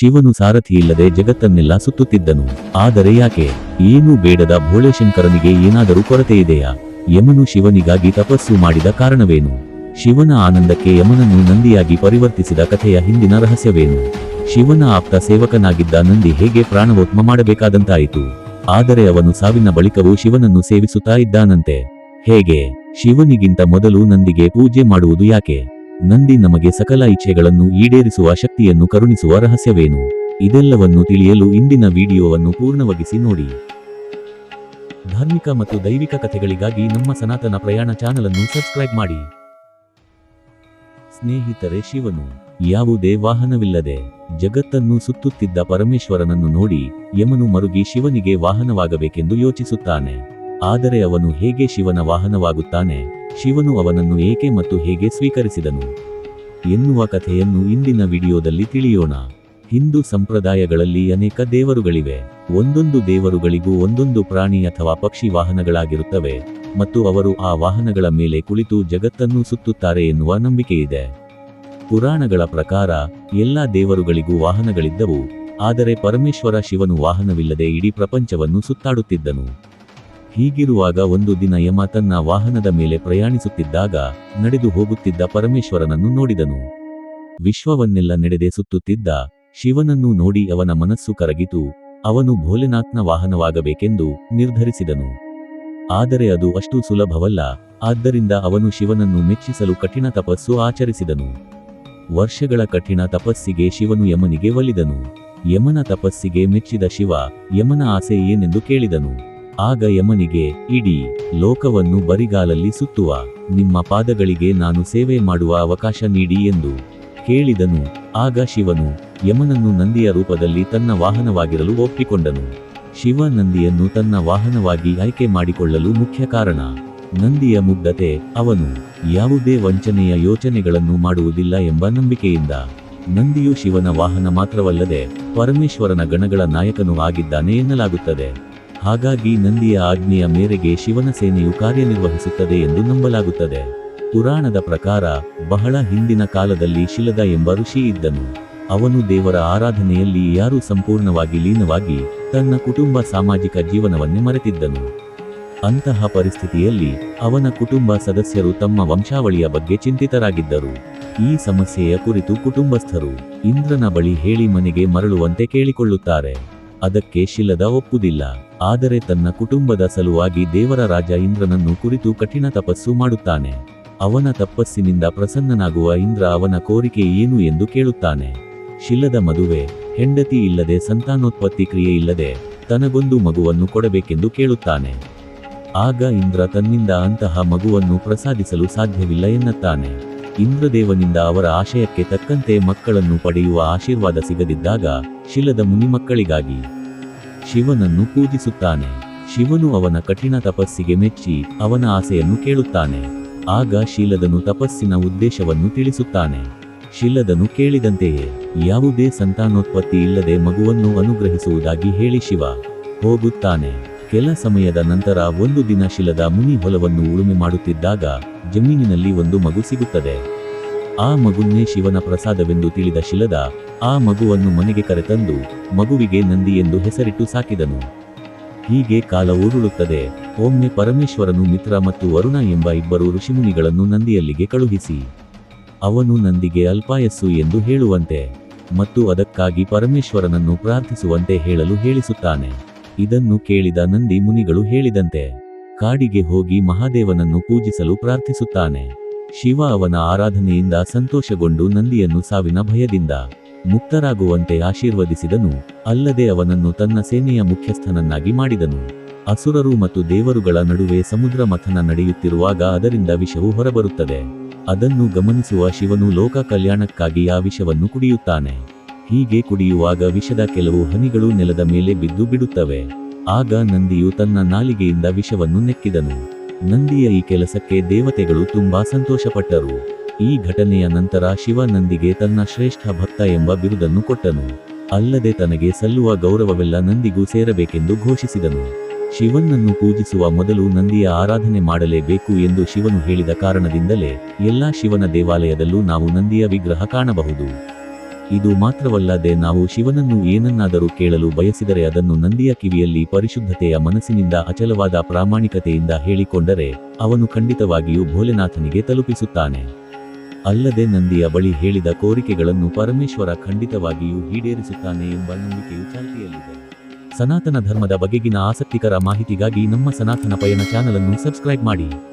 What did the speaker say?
ಶಿವನು ಸಾರಥಿಯಿಲ್ಲದೆ ಜಗತ್ತನ್ನೆಲ್ಲ ಸುತ್ತುತ್ತಿದ್ದನು. ಆದರೆ ಯಾಕೆ? ಏನೂ ಬೇಡದ ಭೋಳೆಶಂಕರನಿಗೆ ಏನಾದರೂ ಕೊರತೆಯಿದೆಯಾ? ಯಮನು ಶಿವನಿಗಾಗಿ ತಪಸ್ಸು ಮಾಡಿದ ಕಾರಣವೇನು? ಶಿವನ ಆನಂದಕ್ಕೆ ಯಮನನ್ನು ನಂದಿಯಾಗಿ ಪರಿವರ್ತಿಸಿದ ಕಥೆಯ ಹಿಂದಿನ ರಹಸ್ಯವೇನು? ಶಿವನ ಆಪ್ತ ಸೇವಕನಾಗಿದ್ದ ನಂದಿ ಹೇಗೆ ಪ್ರಾಣವೋತ್ಮ ಮಾಡಬೇಕಾದಂತಾಯಿತು? ಆದರೆ ಅವನು ಸಾವಿನ ಬಳಿಕವೂ ಶಿವನನ್ನು ಸೇವಿಸುತ್ತಾ ಇದ್ದಾನಂತೆ. ಹೇಗೆ? ಶಿವನಿಗಿಂತ ಮೊದಲು ನಂದಿಗೆ ಪೂಜೆ ಮಾಡುವುದು ಯಾಕೆ? ನಂದಿ ನಮಗೆ ಸಕಲ ಇಚ್ಛೆಗಳನ್ನು ಈಡೇರಿಸುವ ಶಕ್ತಿಯನ್ನು ಕರುಣಿಸುವ ರಹಸ್ಯವೇನು? ಇದೆಲ್ಲವನ್ನು ತಿಳಿಯಲು ಇಂದಿನ ವಿಡಿಯೋವನ್ನು ಪೂರ್ಣವಾಗಿಸಿ ನೋಡಿ. ಧಾರ್ಮಿಕ ಮತ್ತು ದೈವಿಕ ಕಥೆಗಳಿಗಾಗಿ ನಮ್ಮ ಸನಾತನ ಪ್ರಯಾಣ ಚಾನಲ್ ಅನ್ನು ಸಬ್ಸ್ಕ್ರೈಬ್ ಮಾಡಿ. ಸ್ನೇಹಿತರೆ, ಶಿವನು ಯಾವುದೇ ವಾಹನವಿಲ್ಲದೆ ಜಗತ್ತನ್ನು ಸುತ್ತುತ್ತಿದ್ದ ಪರಮೇಶ್ವರನನ್ನು ನೋಡಿ ಯಮನು ಮರುಗಿ ಶಿವನಿಗೆ ವಾಹನವಾಗಬೇಕೆಂದು ಯೋಚಿಸುತ್ತಾನೆ. ಆದರೆ ಅವನು ಹೇಗೆ ಶಿವನ ವಾಹನವಾಗುತ್ತಾನೆ? ಶಿವನು ಅವನನ್ನು ಏಕೆ ಮತ್ತು ಹೇಗೆ ಸ್ವೀಕರಿಸಿದನು ಎನ್ನುವ ಕಥೆಯನ್ನು ಇಂದಿನ ವಿಡಿಯೋದಲ್ಲಿ ತಿಳಿಯೋಣ. ಹಿಂದೂ ಸಂಪ್ರದಾಯಗಳಲ್ಲಿ ಅನೇಕ ದೇವರುಗಳಿವೆ. ಒಂದೊಂದು ದೇವರುಗಳಿಗೂ ಒಂದೊಂದು ಪ್ರಾಣಿ ಅಥವಾ ಪಕ್ಷಿ ವಾಹನಗಳಾಗಿರುತ್ತವೆ ಮತ್ತು ಅವರು ಆ ವಾಹನಗಳ ಮೇಲೆ ಕುಳಿತು ಜಗತ್ತನ್ನು ಸುತ್ತುತ್ತಾರೆ ಎನ್ನುವ ನಂಬಿಕೆಯಿದೆ. ಪುರಾಣಗಳ ಪ್ರಕಾರ ಎಲ್ಲಾ ದೇವರುಗಳಿಗೂ ವಾಹನಗಳಿದ್ದವು, ಆದರೆ ಪರಮೇಶ್ವರ ಶಿವನು ವಾಹನವಿಲ್ಲದೆ ಇಡೀ ಪ್ರಪಂಚವನ್ನು ಸುತ್ತಾಡುತ್ತಿದ್ದನು. ಹೀಗಿರುವಾಗ ಒಂದು ದಿನ ಯಮ ತನ್ನ ವಾಹನದ ಮೇಲೆ ಪ್ರಯಾಣಿಸುತ್ತಿದ್ದಾಗ ನಡೆದು ಹೋಗುತ್ತಿದ್ದ ಪರಮೇಶ್ವರನನ್ನು ನೋಡಿದನು. ವಿಶ್ವವನ್ನೆಲ್ಲ ನಡೆದೆ ಸುತ್ತುತ್ತಿದ್ದ ಶಿವನನ್ನು ನೋಡಿ ಅವನ ಮನಸ್ಸು ಕರಗಿತು. ಅವನು ಭೋಲೆನಾಥ್ನ ವಾಹನವಾಗಬೇಕೆಂದು ನಿರ್ಧರಿಸಿದನು. ಆದರೆ ಅದು ಅಷ್ಟು ಸುಲಭವಲ್ಲ. ಆದ್ದರಿಂದ ಅವನು ಶಿವನನ್ನು ಮೆಚ್ಚಿಸಲು ಕಠಿಣ ತಪಸ್ಸು ಆಚರಿಸಿದನು. ವರ್ಷಗಳ ಕಠಿಣ ತಪಸ್ಸಿಗೆ ಶಿವನು ಯಮನಿಗೆ ಒಲಿದನು. ಯಮನ ತಪಸ್ಸಿಗೆ ಮೆಚ್ಚಿದ ಶಿವ ಯಮನ ಆಸೆ ಏನೆಂದು ಕೇಳಿದನು. ಆಗ ಯಮನಿಗೆ, ಇಡೀ ಲೋಕವನ್ನು ಬರಿಗಾಲಲ್ಲಿ ಸುತ್ತುವ, ನಿಮ್ಮ ಪಾದಗಳಿಗೆ ನಾನು ಸೇವೆ ಮಾಡುವ ಅವಕಾಶ ನೀಡಿ ಎಂದು ಕೇಳಿದನು. ಆಗ ಶಿವನು ಯಮನನ್ನು ನಂದಿಯ ರೂಪದಲ್ಲಿ ತನ್ನ ವಾಹನವಾಗಿರಲು ಒಪ್ಪಿಕೊಂಡನು. ಶಿವ ನಂದಿಯನ್ನು ತನ್ನ ವಾಹನವಾಗಿ ಆಯ್ಕೆ ಮಾಡಿಕೊಳ್ಳಲು ಮುಖ್ಯ ಕಾರಣ, ನಂದಿಯ ಮುಗ್ಧತೆ, ಅವನು ಯಾವುದೇ ವಂಚನೆಯ ಯೋಚನೆಗಳನ್ನು ಮಾಡುವುದಿಲ್ಲ ಎಂಬ ನಂಬಿಕೆಯಿಂದ. ನಂದಿಯು ಶಿವನ ವಾಹನ ಮಾತ್ರವಲ್ಲದೆ, ಪರಮೇಶ್ವರನ ಗಣಗಳ ನಾಯಕನೂ ಆಗಿದ್ದಾನೆ ಎನ್ನಲಾಗುತ್ತದೆ. ಹಾಗಾಗಿ ನಂದಿಯ ಆಜ್ಞೆಯ ಮೇರೆಗೆ ಶಿವನ ಸೇನೆಯು ಕಾರ್ಯನಿರ್ವಹಿಸುತ್ತದೆ ಎಂದು ನಂಬಲಾಗುತ್ತದೆ. ಪುರಾಣದ ಪ್ರಕಾರ, ಬಹಳ ಹಿಂದಿನ ಕಾಲದಲ್ಲಿ ಶಿಲದ ಎಂಬ ಋಷಿ ಇದ್ದನು. ಅವನು ದೇವರ ಆರಾಧನೆಯಲ್ಲಿ ಯಾರೂ ಸಂಪೂರ್ಣವಾಗಿ ಲೀನವಾಗಿ ತನ್ನ ಕುಟುಂಬ ಸಾಮಾಜಿಕ ಜೀವನವನ್ನೇ ಮರೆತಿದ್ದನು. ಅಂತಹ ಪರಿಸ್ಥಿತಿಯಲ್ಲಿ ಅವನ ಕುಟುಂಬ ಸದಸ್ಯರು ತಮ್ಮ ವಂಶಾವಳಿಯ ಬಗ್ಗೆ ಚಿಂತಿತರಾಗಿದ್ದರು. ಈ ಸಮಸ್ಯೆಯ ಕುರಿತು ಕುಟುಂಬಸ್ಥರು ಇಂದ್ರನ ಬಳಿ ಹೇಳಿ ಮನೆಗೆ ಮರಳುವಂತೆ ಕೇಳಿಕೊಳ್ಳುತ್ತಾರೆ. ಅದಕ್ಕೆ ಶಿಲದ ಒಪ್ಪುದಿಲ್ಲ. ಆದರೆ ತನ್ನ ಕುಟುಂಬದ ಸಲುವಾಗಿ ದೇವರ ರಾಜ ಇಂದ್ರನನ್ನು ಕುರಿತು ಕಠಿಣ ತಪಸ್ಸು ಮಾಡುತ್ತಾನೆ. ಅವನ ತಪಸ್ಸಿನಿಂದ ಪ್ರಸನ್ನನಾಗುವ ಇಂದ್ರ ಅವನ ಕೋರಿಕೆ ಏನು ಎಂದು ಕೇಳುತ್ತಾನೆ. ಶಿಲದ ಮದುವೆ, ಹೆಂಡತಿ ಇಲ್ಲದೆ ಸಂತಾನೋತ್ಪತ್ತಿ ಕ್ರಿಯೆ ಇಲ್ಲದೆ ತನಗೊಂದು ಮಗುವನ್ನು ಕೊಡಬೇಕೆಂದು ಕೇಳುತ್ತಾನೆ. ಆಗ ಇಂದ್ರ ತನ್ನಿಂದ ಅಂತಹ ಮಗುವನ್ನು ಪ್ರಸಾದಿಸಲು ಸಾಧ್ಯವಿಲ್ಲ ಎನ್ನುತ್ತಾನೆ. ಇಂದ್ರದೇವನಿಂದ ಅವರ ಆಶಯಕ್ಕೆ ತಕ್ಕಂತೆ ಮಕ್ಕಳನ್ನು ಪಡೆಯುವ ಆಶೀರ್ವಾದ ಸಿಗದಿದ್ದಾಗ ಶಿಲದ ಮುನಿಮಕ್ಕಳಿಗಾಗಿ ಶಿವನನ್ನು ಪೂಜಿಸುತ್ತಾನೆ. ಶಿವನು ಅವನ ಕಠಿಣ ತಪಸ್ಸಿಗೆ ಮೆಚ್ಚಿ ಅವನ ಆಸೆಯನ್ನು ಕೇಳುತ್ತಾನೆ. ಆಗ ಶೀಲದನು ತಪಸ್ಸಿನ ಉದ್ದೇಶವನ್ನು ತಿಳಿಸುತ್ತಾನೆ. ಶಿಲದನು ಕೇಳಿದಂತೆಯೇ, ಯಾವುದೇ ಸಂತಾನೋತ್ಪತ್ತಿ ಇಲ್ಲದೆ ಮಗುವನ್ನು ಅನುಗ್ರಹಿಸುವುದಾಗಿ ಹೇಳಿ ಶಿವ ಹೋಗುತ್ತಾನೆ. ಕೆಲ ಸಮಯದ ನಂತರ ಒಂದು ದಿನ ಶಿಲದ ಮುನಿ ಹೊಲವನ್ನು ಉಳುಮೆ ಮಾಡುತ್ತಿದ್ದಾಗ ಜಮೀನಿನಲ್ಲಿ ಒಂದು ಮಗು ಸಿಗುತ್ತದೆ. ಆ ಮಗುನ್ನೇ ಶಿವನ ಪ್ರಸಾದವೆಂದು ತಿಳಿದ ಶಿಲದ ಆ ಮಗುವನ್ನು ಮನೆಗೆ ಕರೆತಂದು ಮಗುವಿಗೆ ನಂದಿ ಎಂದು ಹೆಸರಿಟ್ಟು ಸಾಕಿದನು. ಹೀಗೆ ಕಾಲ ಉರುಳುತ್ತದೆ ಒಮ್ಮೆ ಪರಮೇಶ್ವರನು ಮಿತ್ರ ಮತ್ತು ವರುಣ ಎಂಬ ಇಬ್ಬರು ಋಷಿಮುನಿಗಳನ್ನು ನಂದಿಯಲ್ಲಿಗೆ ಕಳುಹಿಸಿ, ಅವನು ನಂದಿಗೆ ಅಲ್ಪಾಯಸ್ಸು ಎಂದು ಹೇಳುವಂತೆ ಮತ್ತು ಅದಕ್ಕಾಗಿ ಪರಮೇಶ್ವರನನ್ನು ಪ್ರಾರ್ಥಿಸುವಂತೆ ಹೇಳಲು ಹೇಳಿಸುತ್ತಾನೆ. ಇದನ್ನು ಕೇಳಿದ ನಂದಿ ಮುನಿಗಳು ಹೇಳಿದಂತೆ, ಕಾಡಿಗೆ ಹೋಗಿ ಮಹಾದೇವನನ್ನು ಪೂಜಿಸಲು ಪ್ರಾರ್ಥಿಸುತ್ತಾನೆ. ಶಿವ ಅವನ ಆರಾಧನೆಯಿಂದ ಸಂತೋಷಗೊಂಡು ನಂದಿಯನ್ನು ಸಾವಿನ ಭಯದಿಂದ ಮುಕ್ತರಾಗುವಂತೆ ಆಶೀರ್ವದಿಸಿದನು, ಅಲ್ಲದೆ ಅವನನ್ನು ತನ್ನ ಸೇನೆಯ ಮುಖ್ಯಸ್ಥನನ್ನಾಗಿ ಮಾಡಿದನು. ಅಸುರರು ಮತ್ತು ದೇವರುಗಳ ನಡುವೆ ಸಮುದ್ರ ಮಥನ ನಡೆಯುತ್ತಿರುವಾಗ ಅದರಿಂದ ವಿಷವು ಹೊರಬರುತ್ತದೆ. ಅದನ್ನು ಗಮನಿಸುವ ಶಿವನು ಲೋಕ ಕಲ್ಯಾಣಕ್ಕಾಗಿ ಆ ವಿಷವನ್ನು ಕುಡಿಯುತ್ತಾನೆ. ಹೀಗೆ ಕುಡಿಯುವಾಗ ವಿಷದ ಕೆಲವು ಹನಿಗಳು ನೆಲದ ಮೇಲೆ ಬಿದ್ದು ಬಿಡುತ್ತವೆ. ಆಗ ನಂದಿಯು ತನ್ನ ನಾಲಿಗೆಯಿಂದ ವಿಷವನ್ನು ನೆಕ್ಕಿದನು. ನಂದಿಯ ಈ ಕೆಲಸಕ್ಕೆ ದೇವತೆಗಳು ತುಂಬಾ ಸಂತೋಷಪಟ್ಟರು. ಈ ಘಟನೆಯ ನಂತರ ಶಿವ ನಂದಿಗೆ ತನ್ನ ಶ್ರೇಷ್ಠ ಭಕ್ತ ಎಂಬ ಬಿರುದನ್ನು ಕೊಟ್ಟನು. ಅಲ್ಲದೆ ತನಗೆ ಸಲ್ಲುವ ಗೌರವವೆಲ್ಲ ನಂದಿಗೂ ಸೇರಬೇಕೆಂದು ಘೋಷಿಸಿದನು. ಶಿವನನ್ನು ಪೂಜಿಸುವ ಮೊದಲು ನಂದಿಯ ಆರಾಧನೆ ಮಾಡಲೇಬೇಕು ಎಂದು ಶಿವನು ಹೇಳಿದ ಕಾರಣದಿಂದಲೇ ಎಲ್ಲಾ ಶಿವನ ದೇವಾಲಯದಲ್ಲೂ ನಾವು ನಂದಿಯ ವಿಗ್ರಹ ಕಾಣಬಹುದು. ಇದು ಮಾತ್ರವಲ್ಲದೆ ನಾವು ಶಿವನನ್ನು ಏನನ್ನಾದರೂ ಕೇಳಲು ಬಯಸಿದರೆ ಅದನ್ನು ನಂದಿಯ ಕಿವಿಯಲ್ಲಿ ಪರಿಶುದ್ಧತೆಯ ಮನಸ್ಸಿನಿಂದ ಅಚಲವಾದ ಪ್ರಾಮಾಣಿಕತೆಯಿಂದ ಹೇಳಿಕೊಂಡರೆ ಅವನು ಖಂಡಿತವಾಗಿಯೂ ಭೋಲೆನಾಥನಿಗೆ ತಲುಪಿಸುತ್ತಾನೆ. ಅಲ್ಲದೆ ನಂದಿಯ ಬಳಿ ಹೇಳಿದ ಕೋರಿಕೆಗಳನ್ನು ಪರಮೇಶ್ವರ ಖಂಡಿತವಾಗಿಯೂ ಈಡೇರಿಸುತ್ತಾನೆ ಎಂಬ ನಂಬಿಕೆಯು ಚಾಲ್ತಿಯಲ್ಲಿದೆ. ಸನಾತನ ಧರ್ಮದ ಬಗೆಗಿನ ಆಸಕ್ತಿಕರ ಮಾಹಿತಿಗಾಗಿ ನಮ್ಮ ಸನಾತನ ಪಯಣ ಚಾನಲ್ ಅನ್ನು ಸಬ್ಸ್ಕ್ರೈಬ್ ಮಾಡಿ.